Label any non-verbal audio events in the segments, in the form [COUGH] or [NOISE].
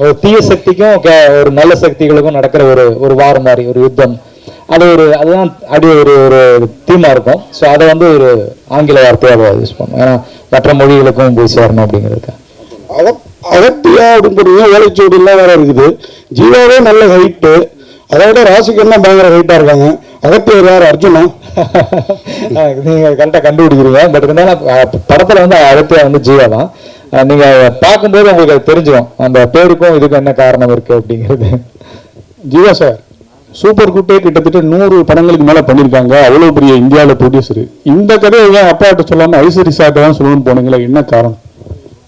ஒரு தீய சக்திக்கும் கே- ஒரு நல்ல சக்திகளுக்கும் நடக்கிற ஒரு ஒரு வாரம் மாதிரி ஒரு யுத்தம். அது ஒரு அதுதான் அப்படி ஒரு ஒரு தீமா இருக்கும். ஸோ அதை வந்து ஒரு ஆங்கில வார்த்தையாக யூஸ் பண்ணுவோம் ஏன்னா மற்ற மொழிகளுக்கும் போய் சேரணும் அப்படிங்கிறது அக அகத்தியா அப்படிங்கிறது ஓலைச்சுவடிலாம் வேற இருக்குது. ஜீவாவே நல்ல ஹைட்டு அதை விட ராசிகர்லாம் பயங்கர ஹைட்டா இருக்காங்க? அகத்தியர் யார்? அர்ஜுனா? [LAUGHS] நீங்க கரெக்டாக கண்டுபிடிக்கிறீங்க. பட் இருந்தாலும் படத்துல வந்து அகத்தியா வந்து ஜீவா தான். அஹ், நீங்க பார்க்கும்போது உங்களுக்கு அது தெரிஞ்சிடும் அந்த பேருக்கும் இதுக்கும் என்ன காரணம் இருக்கு அப்படிங்கிறது. ஜீவா சார் சூப்பர் குட்டே கிட்டத்தட்ட நூறு படங்களுக்கு மேல பண்ணியிருக்காங்க அவ்வளவு பெரிய இந்தியாவில் ப்ரொடியூசர் இந்த கதையை ஏன் அப்பாட்ட சொல்லாம ஐஸ்வரி சார்ட்ட தான் சொல்லணும்னு போனீங்களா? என்ன காரணம்?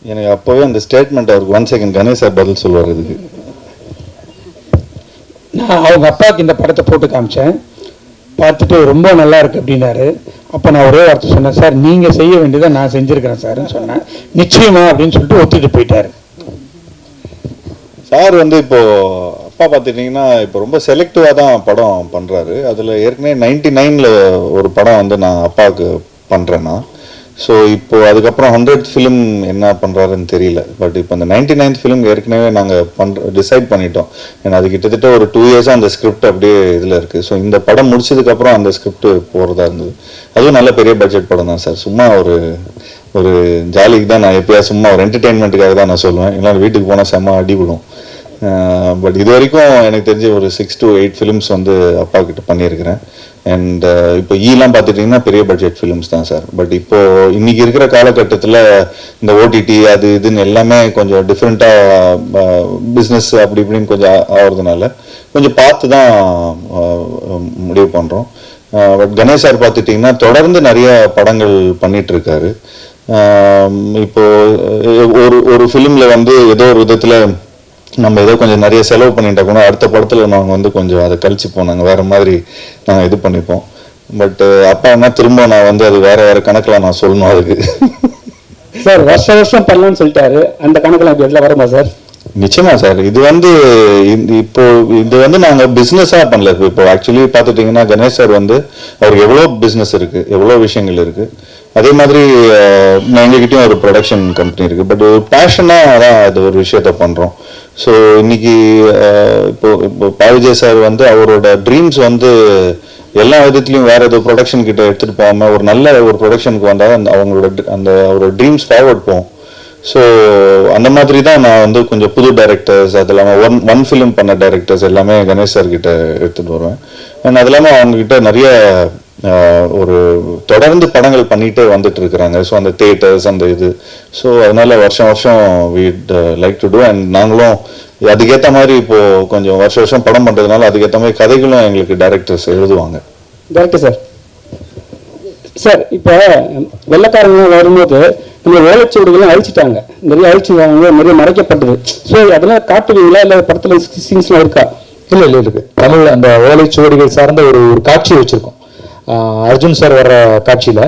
எனக்கு அப்போவே அந்த ஸ்டேட்மெண்ட் அவருக்கு ஒன் செகண்ட் கணேஷ் சார் பதில் சொல்லுவார் இதுக்கு. நான் அவங்க அப்பாவுக்கு இந்த படத்தை போட்டு காமிச்சேன். பார்த்துட்டு ரொம்ப நல்லா இருக்கு அப்படின்னாரு. அப்போ நான் ஒரே வார்த்தை சொன்னேன் சார் நீங்கள் செய்ய வேண்டியதை நான் செஞ்சுருக்கிறேன் சார்னு சொன்னேன். நிச்சயமா அப்படின்னு சொல்லிட்டு ஒத்துட்டு போயிட்டாரு. சார் வந்து இப்போது அப்பா பார்த்துட்டிங்கன்னா இப்போ ரொம்ப செலக்டிவாக தான் படம் பண்ணுறாரு அதில் ஏற்கனவே நைன்டி நைனில் ஒரு படம் வந்து நான் அப்பாவுக்கு பண்ணுறேன்னா ஸோ இப்போ அதுக்கப்புறம் ஹண்ட்ரட் ஃபிலிம் என்ன பண்ணுறாருன்னு தெரியல. பட் இப்போ அந்த நைன்டி நைன்த் ஃபிலிம் ஏற்கனவே நாங்கள் பண்ணுற டிசைட் பண்ணிட்டோம். ஏன்னா அது கிட்டத்தட்ட ஒரு டூ இயர்ஸாக அந்த ஸ்கிரிப்ட் அப்படியே இதில் இருக்குது ஸோ இந்த படம் முடிச்சதுக்கப்புறம் அந்த ஸ்கிரிப்ட் போகிறதா இருந்தது. அதுவும் நல்ல பெரிய பட்ஜெட் படம் தான் சார். சும்மா ஒரு ஒரு ஜாலிக்கு தான் நான் எப்பயாவது சும்மா ஒரு என்டர்டெயின்மெண்ட்டுக்காக தான் நான் சொல்லுவேன். இல்லை வீட்டுக்கு போனால் செம்ம அடிபடும் Uh, பட் இது வரைக்கும் எனக்கு தெரிஞ்ச ஒரு சிக்ஸ் டு எயிட் ஃபிலிம்ஸ் வந்து அப்பா கிட்ட பண்ணியிருக்கிறேன். அண்ட் uh, இப்போ ஈலாம் பார்த்துட்டிங்கன்னா பெரிய பட்ஜெட் ஃபிலிம்ஸ் தான் சார். பட் இப்போ இன்னைக்கு இருக்கிற காலகட்டத்தில் இந்த ஓடிடி அது இதுன்னு எல்லாமே கொஞ்சம் டிஃப்ரெண்ட்டாக பிஸ்னஸ் uh, அப்படி இப்படின்னு கொஞ்சம் ஆகிறதுனால கொஞ்சம் பார்த்து தான் um, முடிவு பண்ணுறோம் பட் கணேஷ் சார் பார்த்துட்டிங்கன்னா தொடர்ந்து நிறைய படங்கள் பண்ணிட்டு இருக்காரு um, இப்போ ஒரு ஒரு ஃபிலிமில் வந்து ஏதோ ஒரு விதத்தில் நம்ம ஏதோ கொஞ்சம் நிறைய செலவு பண்ணிட்டா கூட அடுத்த படத்துல நாங்கள் வந்து கொஞ்சம் அதை கழிச்சுப்போம் நாங்கள் வேற மாதிரி நாங்கள் இது பண்ணிப்போம். பட் அப்பா என்ன திரும்ப நான் வந்து அது வேற வேற கணக்கில் நான் சொல்லணும் அதுக்கு. சார் வருஷம் வருஷம் பண்ணலாம்னு சொல்லிட்டாரு. அந்த கணக்கில் எல்லாம் வருமா சார்? நிச்சயமா சார். இது வந்து இப்போ இது வந்து நாங்க பிசினஸா பண்ணல. இப்போ- ஆக்சுவலி பார்த்துட்டீங்கன்னா கணேஷ் சார் வந்து அவருக்கு எவ்வளோ பிசினஸ் இருக்கு? எவ்வளோ விஷயங்கள் இருக்கு? அதே மாதிரி எங்ககிட்டயும் ஒரு ப்ரொடக்ஷன் கம்பெனி இருக்கு. பட் ஒரு பேஷனா தான் அது ஒரு விஷயத்த பண்றோம். ஸோ இன்னைக்கு இப்போ இப்போ பாவிஜய் சார் வந்து அவரோட ட்ரீம்ஸ் வந்து எல்லா விதத்துலையும் வேற ஏதோ ப்ரொடக்ஷன் கிட்ட எடுத்துட்டு போகாம ஒரு நல்ல ஒரு ப்ரொடக்ஷனுக்கு வந்தால் அந்த அவங்களோட அந்த அவரோட ட்ரீம்ஸ் ஃபார்வர்ட் போகும். ஸோ அந்த மாதிரி தான் நான் வந்து கொஞ்சம் புது டைரக்டர்ஸ் அது இல்லாமல் ஒன் ஒன் ஃபிலிம் பண்ண டைரக்டர்ஸ் எல்லாமே கணேஷ் சார் கிட்ட எடுத்துட்டு வருவேன். அண்ட் அது இல்லாமல் அவங்க கிட்ட நிறைய ஒரு தொடர்ந்து படங்கள் பண்ணிட்டே வந்துட்டு இருக்கிறாங்க ஸோ அந்த தியேட்டர்ஸ் அந்த இது. ஸோ அதனால வருஷம் வருஷம் வீட் லைக் டு டூ அண்ட் நாங்களும் அதுக்கேற்ற மாதிரி இப்போ கொஞ்சம் வருஷம் வருஷம் படம் பண்றதுனால அதுக்கேற்ற மாதிரி கதைகளும் எங்களுக்கு டைரக்டர்ஸ் எழுதுவாங்க. டேரக்டர் சார் சார் இப்போ வெள்ளக்காரங்க வரும்போது நம்ம ஓலைச்சுவடிகள்லாம் அழிச்சிட்டாங்க. நிறைய அழிச்சுட்டாங்க நிறைய மறைக்கப்பட்டது. ஸோ அதெல்லாம் காட்டுவீங்களா? இல்லை படத்தில் சீன்ஸ்லாம் இருக்கா? இல்ல இல்ல இருக்கு. தமிழ் அந்த ஓலைச்சுவடிகள் சார்ந்த ஒரு ஒரு காட்சி வச்சிருக்கோம். அர்ஜுன் சார் வர்ற காட்சியில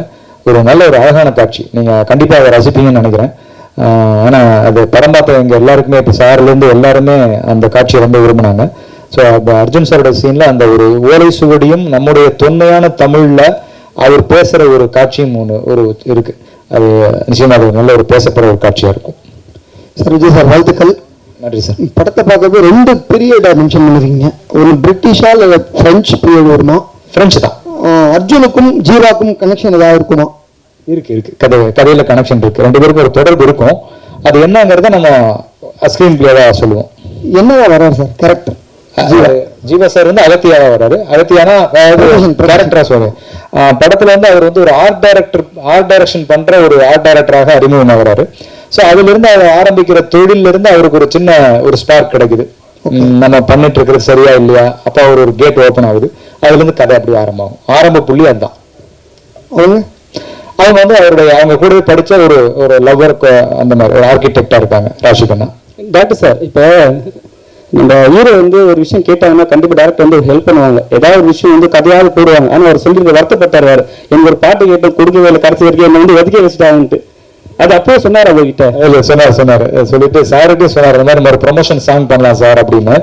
ஒரு நல்ல ஒரு அழகான காட்சி. நீங்க கண்டிப்பா அதை ரசிப்பீங்கன்னு நினைக்கிறேன். ஏன்னா அது படம் பார்த்த எங்க எல்லாருக்குமே இப்போ சார்ல இருந்து எல்லாருமே அந்த காட்சியை ரொம்ப விரும்பினாங்க. ஸோ அந்த அர்ஜுன் சாரோட சீன்ல அந்த ஒரு ஓலை சுவடியும் நம்முடைய தொன்மையான தமிழ்ல அவர் பேசுற ஒரு காட்சியும் ஒன்று ஒரு இருக்கு. அது நிச்சயமா அது நல்ல ஒரு பேசப்படுற ஒரு காட்சியா இருக்கும். சார் விஜய் சார் வாழ்த்துக்கள். நன்றி சார். படத்தை பார்க்கறது ரெண்டு பீரியடா மென்ஷன் பண்ணிருக்கீங்க ஒரு பிரிட்டிஷா இல்லை பிரெஞ்சு பீரியட் வருமா? ஃப்ரெஞ்சு தான். அர்ஜுனுக்கும் ஜீவாக்கும் கனெக்ஷன் ஏதாவது இருக்குமா? இருக்கு இருக்கு. கதை கதையில கனெக்ஷன் இருக்கு. ரெண்டு பேருக்கும் ஒரு தொடர்பு இருக்கும். அது என்னங்கிறத நம்ம ஸ்கிரீன் பிளேவா சொல்லுவோம். என்னவா வர்றாரு சார்? கரெக்டர் ஜீவா. சார் வந்து அகத்தியாவா வர்றாரு. அகத்தியானா டேரக்டரா சொல்லுவேன் படத்துல வந்து அவர் வந்து ஒரு ஆர்ட் டைரக்டர் ஆர்ட் டைரக்ஷன் பண்ற ஒரு ஆர்ட் டைரக்டராக அறிமுகமாகறாரு ஸோ அதுல இருந்து அவர் ஆரம்பிக்கிற தொழில்ல இருந்து அவருக்கு ஒரு சின்ன ஒரு ஸ்பார்க் கிடைக்குது. நம்ம பண்ணிட்டு இருக்கிறது சரியா இல்லையா? அப்ப அவர் ஒரு கேட் ஓபன் ஆகுது. அதுல இருந்து கதை அப்படி ஆரம்பமாகும் ஆரம்ப புள்ளி அதுதான் அவங்க வந்து அவருடைய அவங்க கூடவே படிச்ச ஒரு ஒரு லவ்வர் அந்த மாதிரி ஒரு ஆர்கிடெக்டா இருக்காங்க ராஷிகண்ணா டாக்டர் சார் இப்போ நம்ம ஹீரோ வந்து ஒரு விஷயம் கேட்டாங்கன்னா கண்டிப்பா டேரக்டர் வந்து ஹெல்ப் பண்ணுவாங்க. ஏதாவது ஒரு விஷயம் வந்து கதையாவது போடுவாங்க ஆனா அவர் சொல்லிருக்க வருத்தப்பட்டார் வேற எனக்கு ஒரு பாட்டு கேட்டு கொடுக்கவே இல்லை கடைசி வரைக்கும் என்ன வந்து ஒதுக்கி வச்சுட்டாங்கன்ட்டு. அது அப்பவே சொன்னார் அவர்கிட்ட. இல்ல சொன்னார் சொன்னார். சொல்லிட்டு சாருக்கு சொன்னார் இந்த மாதிரி ஒரு ப்ரொமோஷன் சாங் பண்ணலாம் சார் அப்படின்னு.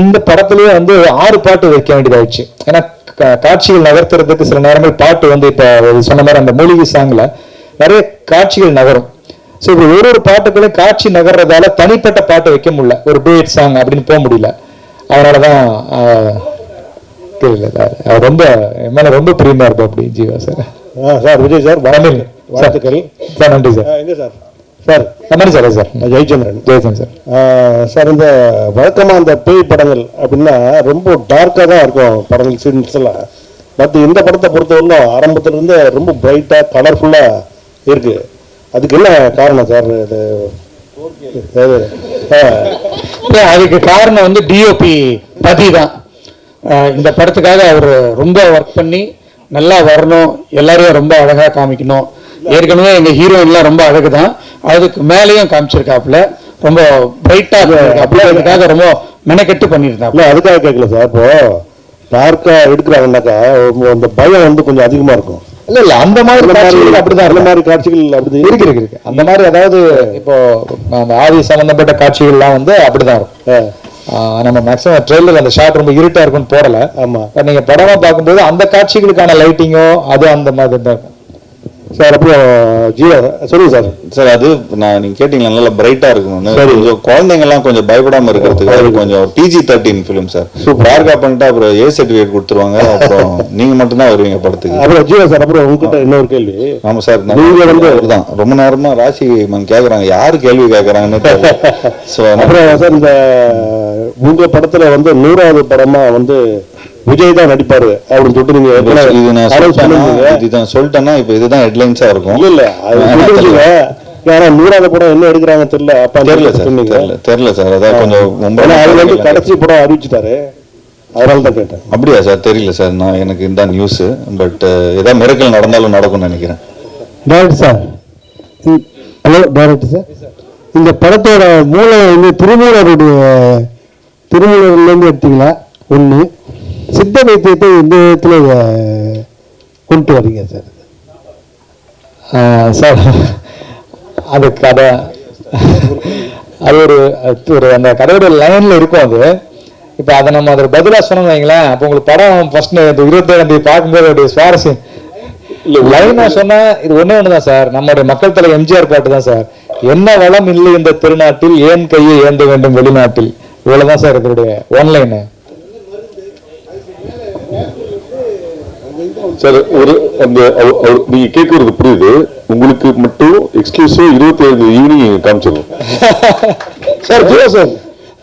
இந்த படத்துலயே வந்து ஆறு பாட்டு வைக்க வேண்டியதாயிடுச்சு. ஏன்னா காட்சிகள் நகர்த்துறதுக்கு சில நேரங்கள் பாட்டு வந்து இப்ப சொன்ன மாதிரி அந்த மூலிகை சாங்ல நிறைய காட்சிகள் நகரும். ஸோ இப்போ ஒரு ஒரு பாட்டுகளையும் காட்சி நகர்றதால தனிப்பட்ட பாட்டு வைக்க முடியல. ஒரு டூயட் சாங் அப்படின்னு போக முடியல. அதனால தான் தெரியல சார். அவர் ரொம்ப என் மேல ரொம்ப பிரியமா இருப்பா அப்படி Jeeva sir. Sir Vijay sir Tamil வாழ்த்துக்கள். சார் நன்றி சார். எங்க சார்? சார் நன்றி sir sir. Jayachandran. Jayasan sir. Sir இந்த வழக்கமாக இந்த பேய் படங்கள் அப்படின்னா ரொம்ப டார்க்காக தான் இருக்கும் படங்கள் சீன்ஸ் எல்லாம். பட் இந்த படத்தை பொறுத்தவரைக்கும் ஆரம்பத்துல இருந்து ரொம்ப பிரைட்டாக கலர்ஃபுல்லாக இருக்கு. அதுக்கு என்ன காரணம் சார்? இது அதுக்கு காரணம் வந்து டிஓபி பதி தான். இந்த படத்துக்காக அவர் ரொம்ப ஒர்க் பண்ணி நல்லா வரணும் எல்லாரையும் ரொம்ப அழகா காமிக்கணும். ஏற்கனவே எங்க ஹீரோயின்லாம் ரொம்ப அழகு தான் அதுக்கு மேலேயும் காமிச்சிருக்காப்புல. ரொம்ப பிரைட்டா இருக்காப்புல அதுக்காக ரொம்ப மெனக்கெட்டு பண்ணியிருந்தாப்புல. அதுக்காக கேட்கல சார். இப்போ டார்க்காக எடுக்கிறாங்கன்னாக்கா அந்த பயம் வந்து கொஞ்சம் அதிகமாக இருக்கும். இல்ல இல்ல அந்த மாதிரி காட்சிகள் அப்படிதான் அந்த. மாதிரி காட்சிகள் அப்படி இருக்கு. இருக்கு இருக்கு அந்த மாதிரி அதாவது இப்போ அந்த ஆதி சம்பந்தப்பட்ட காட்சிகள்லாம் வந்து அப்படிதான் இருக்கும். நம்ம மேக்ஸிமம் ட்ரெயிலர் அந்த ஷாட் ரொம்ப இருட்டா இருக்கும்னு போடல. ஆமா. நீங்க படமா பார்க்கும்போது அந்த காட்சிகளுக்கான லைட்டிங்கோ அது அந்த மாதிரி தான் இருக்கும். சார் அப்புறம் ஜீவா சொல்லுங்க சார். சார் அது நான் நீங்க கேட்டீங்களா? நல்லா பிரைட்டா இருக்கணும்னு. கொஞ்சம் குழந்தைங்க எல்லாம் கொஞ்சம் பயப்படாம இருக்கிறதுக்கு கொஞ்சம் பிஜி தேர்ட்டின் ஃபிலிம் சார். டார்கா பண்ணிட்டு அப்புறம் ஏ சர்டிஃபிகேட் கொடுத்துருவாங்க. அப்புறம் [LAUGHS] நீங்க மட்டும் தான் வருவீங்க படத்துக்கு. அப்புறம் ஜீவா சார் அப்புறம் உங்ககிட்ட இன்னொரு கேள்வி. ஆமா சார் நீங்க வந்து- தான் ரொம்ப நேரமா ராசி மேம் கேக்குறாங்க. யாரு கேள்வி கேக்குறாங்கன்னு தெரியல. [LAUGHS] சோ அப்புறம் சார் இந்த உங்க படத்துல வந்து நூறாவது படமா வந்து விஜய் தான் நடிப்பாரு அப்படின்னு சொல்லிட்டு நீங்க சொல்லிட்டேன்னா இப்ப இதுதான் ஹெட்லைன்ஸா இருக்கும். இல்ல இல்ல அது ஆனா, நூறாவது படம் என்ன எடுக்கிறாங்கன்னு தெரியல. அப்ப தெரியல சார் தெரியல சார். அதான் கொஞ்சம் அது வந்து கடைசி படம் அறிவிச்சிட்டாரு. அதனால தான் கேட்டேன். அப்படியா சார் தெரியல சார். நான் எனக்கு இந்த நியூஸ் பட் ஏதாவது மிரக்கல் நடந்தாலும் நடக்கும்னு நினைக்கிறேன். Director sir hello director sir இந்த படத்தோட மூளை வந்து திருமூலருடைய திருமூலர்லேருந்து எடுத்தீங்களா? ஒன்று சித்த வைத்தியத்தை எந்த விதத்தில் கொண்டு வரீங்க சார். சார் அது கதை அது ஒரு ஒரு அந்த கதையோட லைன்ல இருக்கும் அது. இப்போ அதை நம்ம அதில் பதிலாக சொன்னோம் வைங்களேன் அப்போ உங்களுக்கு படம் ஃபர்ஸ்ட் இந்த இருபத்தேழாம் தேதி பார்க்கும்போது ஒரு சுவாரஸ்யம். லைனா சொன்னா இது ஒண்ணே ஒண்ணுதான் சார். நம்முடைய மக்கள் தலை எம்ஜிஆர் பாட்டு தான் சார். என்ன வளம் இல்லை இந்த திருநாட்டில் ஏன் கையை ஏந்த வேண்டும் வெளிநாட்டில்? இவ்வளவுதான் சார் இதனுடைய ஒன்லைனு சார் ஒரு அந்த அவ- நீங்க கேட்கறது புரியுது. உங்களுக்கு மட்டும் எக்ஸ்க்ளூசிவ் இருபத்தி ஏழு ஈவினிங் காமிச்சிடலாம் சார் ஜீவா சார்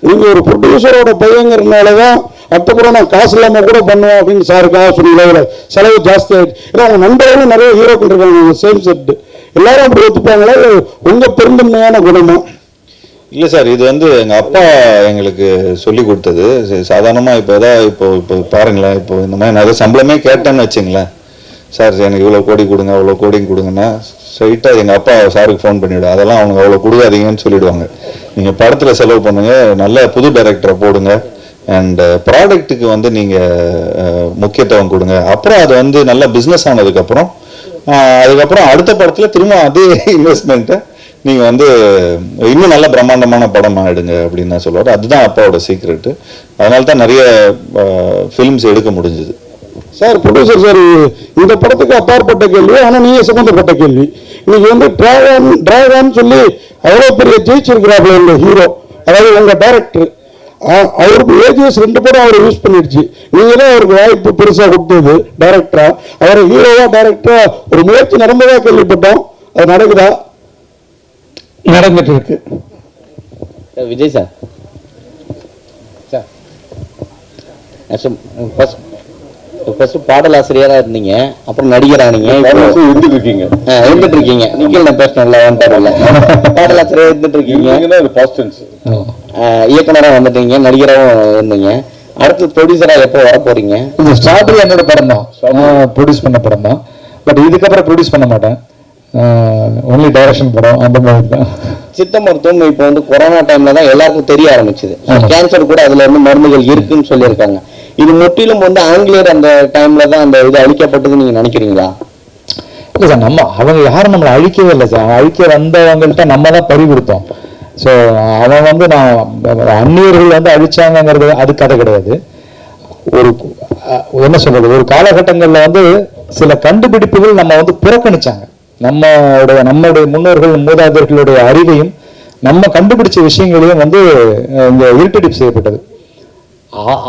நீங்க ஒரு ப்ரொடியூசரோட பையங்கிறதுனால தான் அப்போ கூட நான் காசு இல்லாம கூட பண்ணுவேன் அப்படின்னு சாருக்காக சொன்னீங்களா செலவு ஜாஸ்தி ஆயிடுச்சு. ஏன்னா உங்க நண்பர்களும் நிறைய ஹீரோக்கள் இருக்காங்க சேம் செட் எல்லாரும் அப்படி ஒத்துப்பாங்களா? உங்கள் உங்க பெருந்தன்மையான குணமா? இல்லை சார் இது வந்து எங்கள் அப்பா எங்களுக்கு சொல்லி கொடுத்தது. சரி, இப்போ ஏதாவது இப்போ இப்போ பாருங்களேன் இப்போ இந்த மாதிரி நிறைய சம்பளமே கேட்டேன்னு வச்சுங்களேன். சார் எனக்கு இவ்வளோ கோடி கொடுங்க அவ்வளோ கோடி கொடுங்கன்னா ஸ்ட்ரைட்டாக எங்கள் அப்பா சாருக்கு ஃபோன் பண்ணிவிடும் அதெல்லாம் அவங்க அவ்வளோ கொடுக்காதீங்கன்னு சொல்லிவிடுவாங்க நீங்கள் படத்தில் செலவு பண்ணுங்கள் நல்ல புது டைரக்டரை போடுங்க அண்ட் ப்ராடக்ட்டுக்கு வந்து நீங்கள் முக்கியத்துவம் கொடுங்க. அப்புறம் அது வந்து நல்ல பிஸ்னஸ் ஆனதுக்கப்புறம் அதுக்கப்புறம் அடுத்த படத்தில் திரும்ப அதே இன்வெஸ்ட்மெண்ட்டை நீங்கள் வந்து இன்னும் நல்ல பிரம்மாண்டமான படம் ஆகிடுங்க அப்படின்னு தான் சொல்லுவார். அதுதான் அப்பாவோட சீக்ரெட்டு அதனால தான் நிறைய ஃபிலிம்ஸ் எடுக்க முடிஞ்சுது. சார் ப்ரொடியூசர் சார் இந்த படத்துக்கு அப்பாற்பட்ட கேள்வி ஆனால் நீங்கள் சம்மந்தப்பட்ட கேள்வி. இன்னைக்கு வந்து டிராகன் டிராகன் சொல்லி அவ்வளோ பெரிய ஜெயிச்சிருக்கிறாப்புல இந்த ஹீரோ அதாவது உங்கள் டேரக்டர் அவருக்கு ஏஜிஎஸ் ரெண்டு படம் அவர் யூஸ் பண்ணிடுச்சு நீங்களே அவருக்கு வாய்ப்பு பெருசாக கொடுத்தது டைரக்டரா அவர் ஹீரோவா டேரக்டராக ஒரு முயற்சி நடந்ததாக கேள்விப்பட்டோம். அது நடக்குதா? நடந்துட்டு இருக்கு sir Vijay sir sir first first பாடலாசிரியராக இருந்தீங்க. அப்புறம் நடிகரானீங்க இப்போ இருந்துட்டு இருக்கீங்க ஆ, இருந்துட்டு இருக்கீங்க நிக்கல் நான் பேசணும்ல வந்துட்டாருல்ல பாடலாசிரியர் இருந்துட்டு இருக்கீங்க இயக்குனராக வந்துட்டீங்க நடிகராகவும் இருந்தீங்க. அடுத்து ப்ரொடியூசராக எப்போ வர போறீங்க? இந்த ஸ்டார்டிங் என்னோட படம் தான். ப்ரொடியூஸ் பண்ண படம் தான். பட் இதுக்கப்புறம் ப்ரொடியூஸ் பண்ண மாட்டேன். ஒன்லி டைரக்ஷன் படம் அந்த மாதிரி தான். சித்த மருத்துவம் இப்போ வந்து கொரோனா டைம்ல தான் எல்லாருக்கும் தெரிய ஆரம்பிச்சது. கேன்சர் கூட அதுல இருந்து மருந்துகள் இருக்குன்னு சொல்லியிருக்காங்க. இது முற்றிலும் வந்து ஆங்கிலேயர் அந்த டைம்ல தான் அந்த இது அழிக்கப்பட்டதுன்னு நீங்க நினைக்கிறீங்களா? இல்லை சார் நம்ம அவங்க யாரும் நம்மளை அழிக்கவே இல்லை சார். அழிக்க வந்தவங்கள்ட்ட நம்ம தான் பறி கொடுத்தோம் ஸோ அவன் வந்து நான் அந்நியர்கள் வந்து அழிச்சாங்கங்கிறது அது கதை கிடையாது. ஒரு என்ன சொல்றது? ஒரு காலகட்டங்களில் வந்து சில கண்டுபிடிப்புகள் நம்ம வந்து புறக்கணிச்சாங்க. நம்மளுடைய நம்மளுடைய முன்னோர்கள் மூதாதையர்களுடைய அறிவையும் நம்ம கண்டுபிடிச்ச விஷயங்களையும் வந்து இங்க இருட்டடிப்பு செய்யப்பட்டது.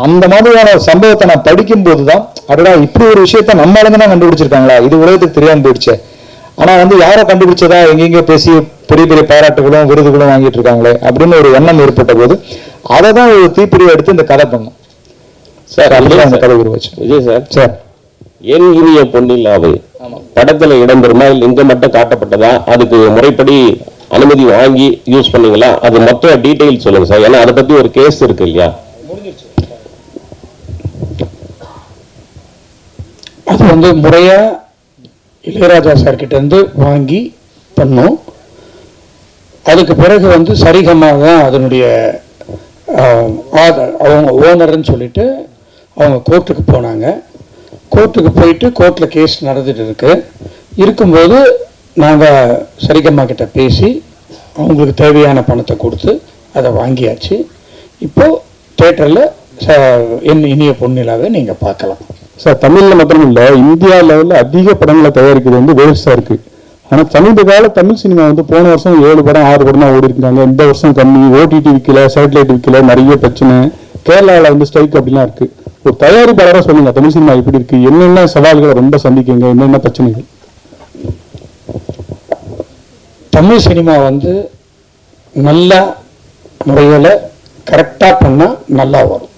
அந்த மாதிரியான சம்பவத்தை நான் படிக்கும்போது தான் அடடா இப்படி ஒரு விஷயத்த நம்ம தான் கண்டுபிடிச்சிருக்காங்களா? இது உலகத்துக்கு தெரியாம போயிடுச்சே. ஆனா வந்து யாரோ கண்டுபிடிச்சதா? எங்கெங்க பேசி பெரிய பெரிய பாராட்டுகளும் விருதுகளும் வாங்கிட்டு இருக்காங்களே அப்படின்னு ஒரு எண்ணம் ஏற்பட்ட போது அதை தான் ஒரு தீப்பிரிவு எடுத்து இந்த கதை பண்ணோம். சார் அதுதான் அந்த கதை உருவாச்சு. விஜய் சார். சார். என் இனிய பொன்னிலாவை படத்துல இடம்பெறுமா? இல்ல இங்க மட்டும் காட்டப்பட்டதா? அதுக்கு முறைப்படி அனுமதி வாங்கி யூஸ் பண்ணீங்களா? அது மொத்த டீடைல் சொல்லுங்க சார். ஏன்னா அதை பத்தி ஒரு கேஸ் இருக்கு இல்லையா? அது வந்து முறையா இளையராஜா சார் கிட்ட இருந்து வாங்கி பண்ணோம். அதுக்கு பிறகு வந்து சரிகமாக தான் அதனுடைய அவங்க ஓனர்னு சொல்லிட்டு அவங்க கோர்ட்டுக்கு போனாங்க. கோர்ட்டுக்கு போயிட்டு கோர்ட்டில் கேஸ் நடந்துட்டு இருக்கு. இருக்கும்போது நாங்கள் சரிகம்மா கிட்ட பேசி அவங்களுக்கு தேவையான பணத்தை கொடுத்து அதை வாங்கியாச்சு. இப்போது தேட்டரில் ச என் இனிய பொன்னிலாவை நீங்கள் பார்க்கலாம். சார் தமிழில் மட்டும் இல்லை இந்தியா லெவலில் அதிக படங்களை தயாரிக்கிறது வந்து வேஸ்ட்டாக இருக்குது ஆனால் சமீப கால தமிழ் சினிமா வந்து போன வருஷம் ஏழு படம் ஆறு படம் தான் ஓடி இருக்காங்க. இந்த வருஷம் கம்மி ஓடிடி விற்கல சேட்டலைட் விற்கல நிறைய பிரச்சனை. கேரளாவில் வந்து ஸ்ட்ரைக் அப்படிலாம் இருக்குது ஒரு தயாரிப்பாளராக சொல்லுங்க தமிழ் சினிமா எப்படி இருக்கு. என்னென்ன சவால்களை ரொம்ப சந்திக்கங்க? என்னென்ன பிரச்சனைகள்? தமிழ் சினிமா வந்து நல்ல முறையில் கரெக்டாக பண்ணால் நல்லா வரும்.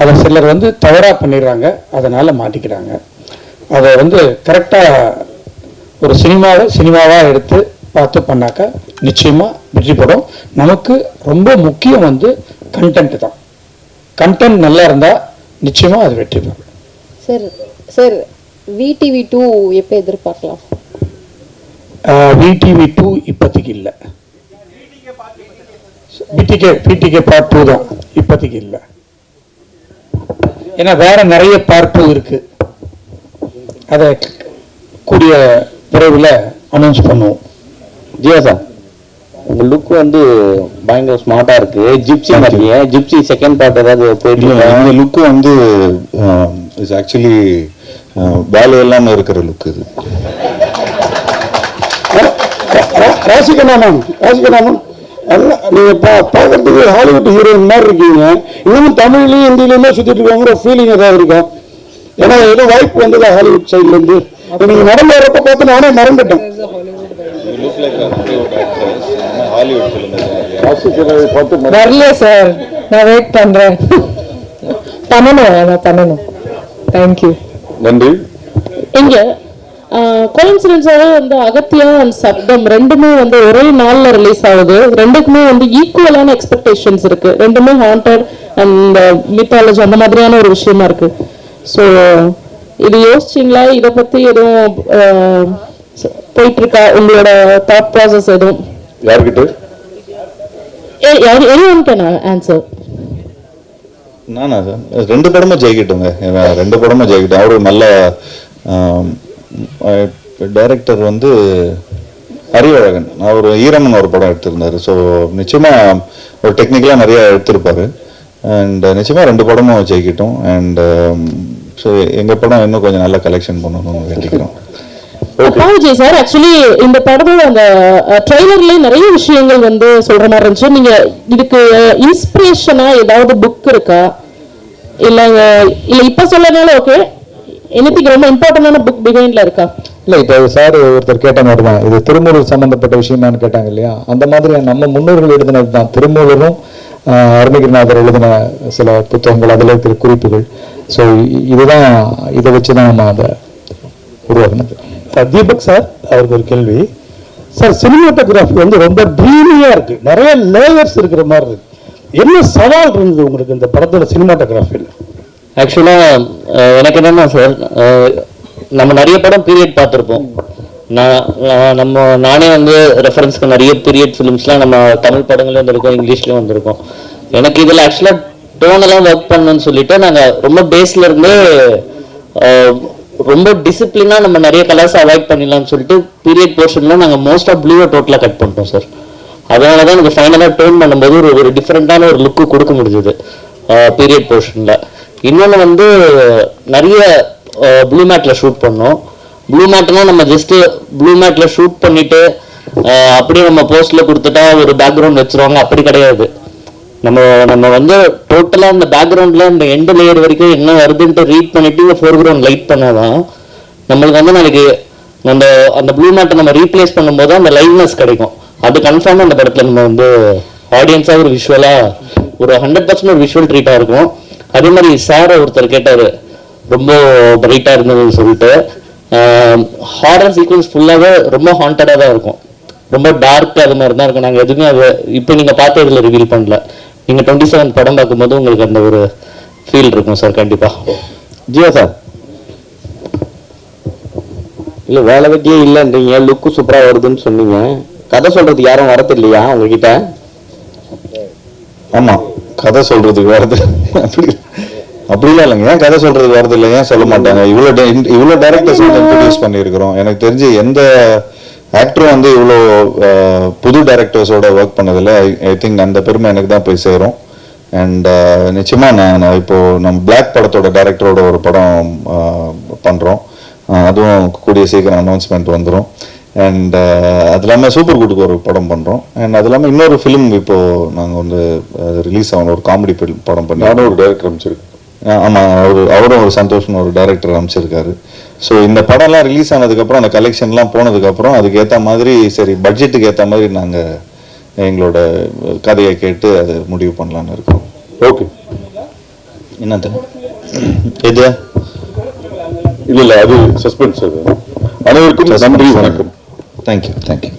அதை சிலர் வந்து தவறாக பண்ணிடுறாங்க. அதனால் மாட்டிக்கிறாங்க. அதை வந்து கரெக்டாக ஒரு சினிமாவை சினிமாவாக எடுத்து பார்த்து பண்ணாக்கா நிச்சயமாக வெற்றி படும் நமக்கு ரொம்ப முக்கியம் வந்து கண்டென்ட் தான். கண்டென்ட் நல்லா இருந்தால் நிச்சயமாக அது வெற்றி பெறும் சார் சார் விடிவி டூ எப்போ எதிர்பார்க்கலாம்? விடிவி டூ இப்போதைக்கு இல்லை. பிடிகே பிடிகே பார்ட் டூ தான் இப்போதைக்கு இல்லை. ஏன்னா வேற நிறைய பார்ட் டூ இருக்கு. அதை கூடிய விரைவில் அனௌன்ஸ் பண்ணுவோம். ஜியா உங்க லுக் வந்து பயங்கர ஸ்மார்ட்டா இருக்கு. ஜிப்சி மாதிரியே ஜிப்சி செகண்ட் பார்ட் ஏதாவது போயிட்டு? இந்த லுக்கு வந்து இஸ் ஆக்சுவலி வேலை இல்லாம இருக்கிற லுக் இது. ராசிகண்ணாமன் ராசிகண்ணாமன் எல்லாம் நீங்க பா பார்க்கறதுக்கு ஹாலிவுட் ஹீரோயின் மாதிரி இருக்கீங்க. இன்னமும் தமிழ்லயும் ஹிந்திலையுமே சுத்திட்டு இருக்காங்கிற ஃபீலிங் ஏதாவது இருக்கா? ஏன்னா ஏதோ வாய்ப்பு வந்ததா ஹாலிவுட் சைட்ல இருந்து? நீங்க நடந்து வரப்ப பார்த்து நானே மறந்துட்டேன். வரல சார். நான் வெயிட் பண்றேன். பண்ணணும் நான் பண்ணணும். தேங்க்யூ நன்றி. இங்க கோயின்சிடன்ஸாவே வந்து அகத்தியா அண்ட் சப்தம் ரெண்டுமே வந்து ஒரே நாள்ல ரிலீஸ் ஆகுது. ரெண்டுக்குமே வந்து ஈக்குவலான எக்ஸ்பெக்டேஷன்ஸ் இருக்கு. ரெண்டுமே ஹாண்டட் அண்ட் மித்தாலஜி அந்த மாதிரியான ஒரு விஷயமா இருக்கு. ஸோ இது யோசிச்சிங்களா? இதை பத்தி எதுவும் போயிட்டு இருக்கா உங்களோட தாட் ப்ராசஸ் எதுவும்? யார்கிட்ட? எனி கேன் ஆன்சர் நானா சார் ரெண்டு படமும் ஜெயிக்கட்டுங்க. ரெண்டு படமும் ஜெயிக்கட்டும். அவரு நல்ல டைரக்டர் வந்து அறிவழகன் அவர் ஈரமன் ஒரு படம் எடுத்திருந்தாரு. ஸோ நிச்சயமா ஒரு டெக்னிக்கலாக நிறைய எடுத்திருப்பாரு. அண்ட் நிச்சயமா ரெண்டு படமும் ஜெயிக்கட்டும். அண்ட் ஸோ எங்க படம் இன்னும் கொஞ்சம் நல்ல கலெக்ஷன் பண்ணணும்னு வேண்டிக்கிறோம். அப்பாலஜி சார் ஆக்சுவலி இந்த படத்தோட அந்த ட்ரெய்லர்லயே நிறைய விஷயங்கள் வந்து சொல்ற மாதிரி இருந்துச்சு. நீங்க இதுக்கு இன்ஸ்பிரேஷனா ஏதாவது புக் இருக்கா? இல்ல இல்ல இப்ப சொல்லனால ஓகே எனிதிங் ரொம்ப இம்பார்ட்டன்டான புக் பிஹைண்ட்ல இருக்கா? இல்ல இப்ப சார் ஒருத்தர் கேட்ட மாதிரி தான் இது திருமூலர் சம்பந்தப்பட்ட விஷயமான்னு கேட்டாங்க இல்லையா? அந்த மாதிரி நம்ம முன்னோர்கள் எழுதினது தான். திருமூலரும் அருணகிரிநாதர் எழுதின சில புத்தகங்கள் அதுல இருக்கிற குறிப்புகள். ஸோ இதுதான் இதை வச்சு தான் நம்ம அதை உருவாக்குனது. தீபக் சார் அவருக்கு ஒரு கேள்வி. சார் சினிமாட்டோகிராஃபி வந்து ரொம்ப ட்ரீமியாக இருக்குது நிறைய லேயர்ஸ் இருக்கிற மாதிரி இருக்கு. என்ன சவால் இருந்தது உங்களுக்கு இந்த படத்தோட சினிமாட்டோகிராஃபியில் ஆக்சுவலாக எனக்கு என்னென்னா சார் நம்ம நிறைய படம் பீரியட் பார்த்துருப்போம். நான் நம்ம நானே வந்து ரெஃபரன்ஸ்க்கு நிறைய பீரியட் ஃபிலிம்ஸ்லாம் நம்ம தமிழ் படங்களும் வந்திருக்கோம் இங்கிலீஷ்லையும் வந்திருக்கோம். எனக்கு இதில் ஆக்சுவலாக டோனெல்லாம் ஒர்க் பண்ணணும்னு சொல்லிட்டு நாங்கள் ரொம்ப பேஸில் இருந்து ரொம்ப டிசிப்ளினாக நம்ம நிறைய கலர்ஸ் அவாய்ட் பண்ணிடலாம்னு சொல்லிட்டு பீரியட் போர்ஷனில் நாங்கள் மோஸ்ட் ஆஃப் ப்ளூவை டோட்டலாக கட் பண்ணிட்டோம் சார் அதனால தான் எனக்கு ஃபைனலாக டோன் பண்ணும்போது ஒரு ஒரு டிஃப்ரெண்ட்டான ஒரு லுக்கு கொடுக்க முடிஞ்சது பீரியட் போர்ஷனில் இன்னொன்று வந்து நிறைய ப்ளூ மேட்டில் ஷூட் பண்ணோம். ப்ளூ மேட்னா நம்ம ஜஸ்ட்டு ப்ளூ மேட்டில் ஷூட் பண்ணிவிட்டு அப்படியே நம்ம போஸ்ட்டில் கொடுத்துட்டா ஒரு பேக்ரவுண்ட் வச்சிருவாங்க. அப்படி கிடையாது. நம்ம நம்ம வந்து டோட்டலாக அந்த பேக்ரவுண்டில் இந்த எண்டு லேயர் வரைக்கும் என்ன வருதுன்ட்டு ரீட் பண்ணிவிட்டு ஃபோர் கிரவுண்ட் லைட் பண்ணால் தான் நம்மளுக்கு வந்து நாளைக்கு அந்த அந்த ப்ளூ மேட்டை நம்ம ரீப்ளேஸ் பண்ணும்போது அந்த லைவ்னஸ் கிடைக்கும். அது கன்ஃபார்மாக அந்த படத்தில் நம்ம வந்து ஆடியன்ஸாக ஒரு விஷுவலாக ஒரு ஹண்ட்ரட் பர்சன்ட் ஒரு விஷுவல் ட்ரீட்டாக இருக்கும். அதே மாதிரி சார் ஒருத்தர் கேட்டார் ரொம்ப பிரைட்டாக இருந்ததுன்னு சொல்லிட்டு. ஹாரர் சீக்வன்ஸ் ஃபுல்லாகவே ரொம்ப ஹாண்டடாக தான் இருக்கும். ரொம்ப டார்க் அது மாதிரி தான் இருக்கும். நாங்கள் எதுவுமே அது இப்போ நீங்கள் பார்த்து இதுல ரிவீல் பண்ணல. நீங்க டுவெண்ட்டி செவன் படம் பார்க்கும்போது உங்களுக்கு அந்த ஒரு ஃபீல் இருக்கும் சார் கண்டிப்பா. ஜியா சார். இல்ல வேலை வெட்டியே இல்லைன்றீங்க லுக்கு சூப்பரா வருதுன்னு சொன்னீங்க. கதை சொல்றதுக்கு யாரும் வரது இல்லையா உங்ககிட்ட? ஆமா. கதை சொல்றதுக்கு வருது அப்படி அப்படிலாம் இல்லைங்க. ஏன் கதை சொல்றதுக்கு வரது இல்லை ஏன் சொல்ல மாட்டாங்க. இவ்வளோ இவ்வளோ டேரக்டர்ஸ் இன்ட்ரடியூஸ் பண்ணியிருக்கிறோம். எனக்கு தெரிஞ்சு எந்த ஆக்டரும் வந்து இவ்வளோ புது டேரக்டர்ஸோட ஒர்க் பண்ணதில் ஐ திங்க் அந்த பெருமை எனக்கு தான் போய் சேரும். அண்ட் நிச்சயமாக நான் இப்போது இப்போ நம்ம பிளாக் படத்தோட டேரக்டரோட ஒரு படம் பண்ணுறோம் அதுவும் கூடிய சீக்கிரம் அனௌன்ஸ்மெண்ட் வந்துடும் அண்ட் அது இல்லாமல் சூப்பர் குட்டுக்கு ஒரு படம் பண்ணுறோம் அண்ட் அது இல்லாமல் இன்னொரு ஃபிலிம் இப்போது நாங்கள் வந்து ரிலீஸ் ஆகணும் ஒரு காமெடி படம் பண்ணி நானும் ஒரு டேரக்டர் அமைச்சிருக்கோம் ஆமாம் அவர் அவரும் ஒரு சந்தோஷம் ஒரு டைரக்டர் அமைச்சிருக்காரு ஸோ இந்த படம்லாம் ரிலீஸ் ஆனதுக்கப்புறம் அந்த கலெக்ஷன்லாம் போனதுக்கப்புறம் அதுக்கு ஏற்ற மாதிரி சரி பட்ஜெட்டுக்கு ஏற்ற மாதிரி நாங்கள் எங்களோட கதையை கேட்டு அதை முடிவு பண்ணலான்னு இருக்கோம். ஓகே என்னது எது? இல்ல இல்ல அது சஸ்பென்ஸ் அது. அனைவருக்கும் நன்றி வணக்கம். Thank you thank you